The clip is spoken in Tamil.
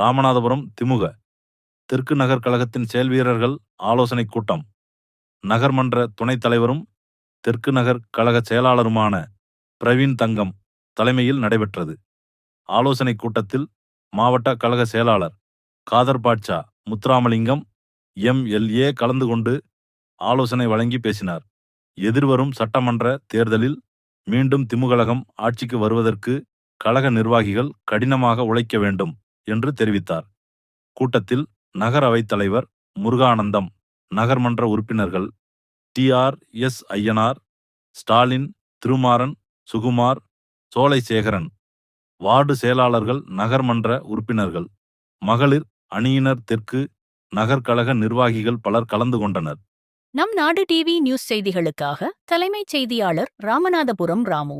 ராமநாதபுரம் திமுக. தெற்கு நகர் கழகத்தின் செயல் வீரர்கள் ஆலோசனை கூட்டம். நகர்மன்ற துணைத் தலைவரும் தெற்கு நகர் கழக செயலாளருமான பிரவீன் தங்கம் தலைமையில் நடைபெற்றது. ஆலோசனைக் கூட்டத்தில் மாவட்ட கழக செயலாளர் காதர் பாட்சா முத்துராமலிங்கம் எம்எல்ஏ கலந்து கொண்டு ஆலோசனை வழங்கி பேசினார். எதிர்வரும் சட்டமன்ற தேர்தலில் மீண்டும் திமுகலகம் ஆட்சிக்கு வருவதற்கு கழக நிர்வாகிகள் கடினமாக உழைக்க வேண்டும். என்று தெரிவித்தார். கூட்டத்தில் நகர அவைத் தலைவர் முருகானந்தம் நகர்மன்ற உறுப்பினர்கள் T. R. S. Ayyanar Stalin Thirumaran Sukumar Solaisekaran ward செயலாளர்கள் நகர்மன்ற உறுப்பினர்கள் மகளிர் அணியினர் தெற்கு நகர்கழக நிர்வாகிகள் பலர் கலந்து கொண்டனர். நம் நாடு டிவி நியூஸ் செய்திகளுக்காக தலைமைச் செய்தியாளர் ராமநாதபுரம் ராமு.